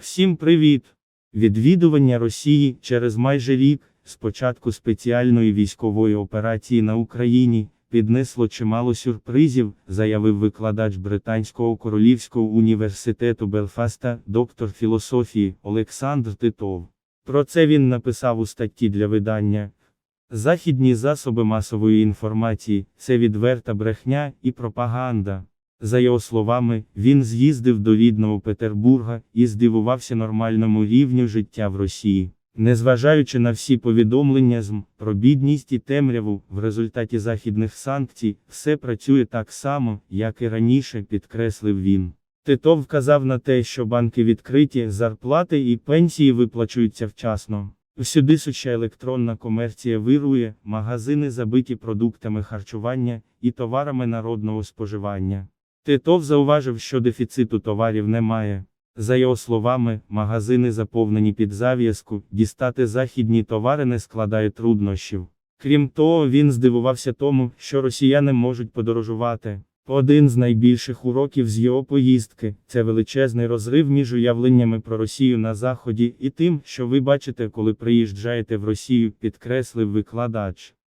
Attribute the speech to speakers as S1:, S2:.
S1: Всім привіт! Відвідування Росії через майже рік, з початку спеціальної військової операції на Україні, піднесло чимало сюрпризів, заявив викладач Британського королівського університету Белфаста, доктор філософії Олександр Титов. Про це він написав у статті для видання. Західні засоби масової інформації це відверта брехня і пропаганда. За його словами, він з'їздив до рідного Петербурга і здивувався нормальному рівню життя в Росії. Незважаючи на всі повідомлення ЗМ про бідність і темряву, в результаті західних санкцій, все працює так само, як і раніше, підкреслив він. Титов вказав на те, що банки відкриті, зарплати і пенсії виплачуються вчасно. Всюди суча електронна комерція вирує, магазини забиті продуктами харчування і товарами народного споживання. Титов зауважив, що дефіциту товарів немає. За його словами, магазини заповнені під зав'язку, дістати західні товари не складає труднощів. Крім того, він здивувався тому, що росіяни можуть подорожувати. Один з найбільших уроків з його поїздки це величезний розрив між уявленнями про Росію на Заході і тим, що ви бачите, коли приїжджаєте в Росію, підкреслив викладач.